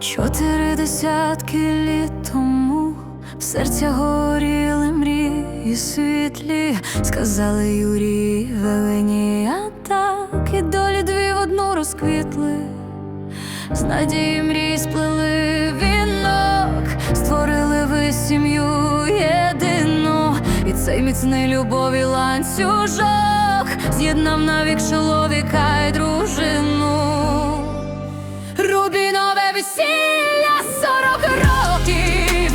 Чотири десятки літ тому серця горіли мрії світлі, сказали Юрій Велені, а так і долі дві в одну розквітли, з надії мрій сплили. Цей міцний любові ланцюжок. З'єднав навік чоловіка й дружину. Рубінове весілля сорок років,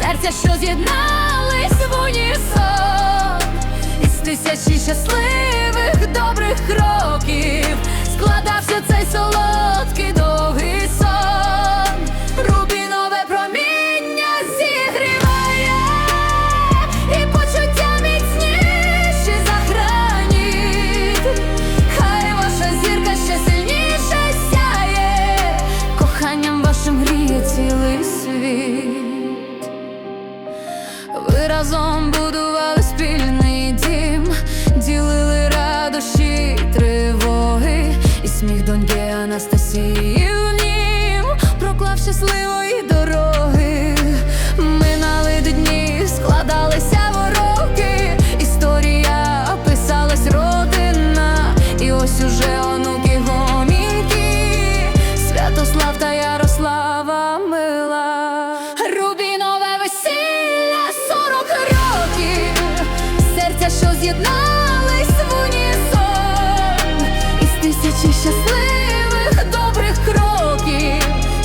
серця, що з'єднались в унісон, із тисячі щасливих добрих кроків складався цей солодкий разом будували спільний дім, ділили радощі тривоги, і сміх доньки Анастасії в нім проклав щасливої дороги. Минали дні, з'єднались в унісон, із тисячі щасливих добрих кроків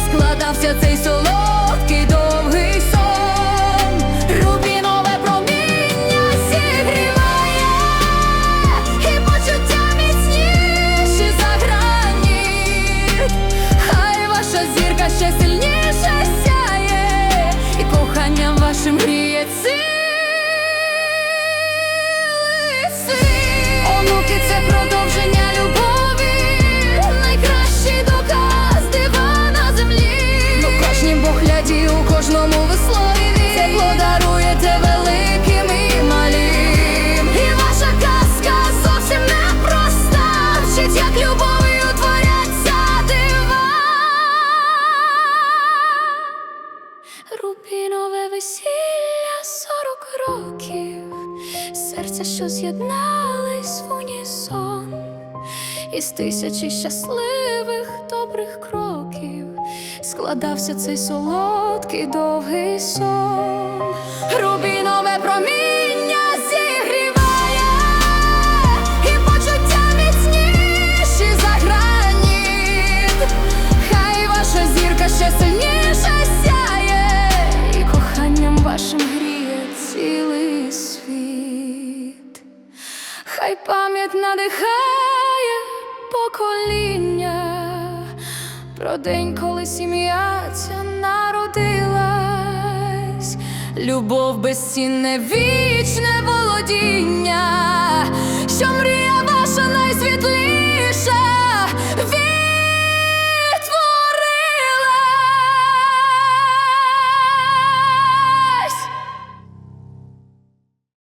складався цей солодкий довгий сон. Рубінове проміння зігріває, і почуття міцніші за. Хай ваша зірка ще сильніше сяє, і коханням вашим гріє Рубінове весілля сорок років, серця, що з'єднались в унісон, із тисячі щасливих добрих кроків складався цей солодкий довгий сон. Рубінове проміння Хай пам'ять надихає покоління. Про день, коли сім'я ця народилась, любов безцінне вічне володіння,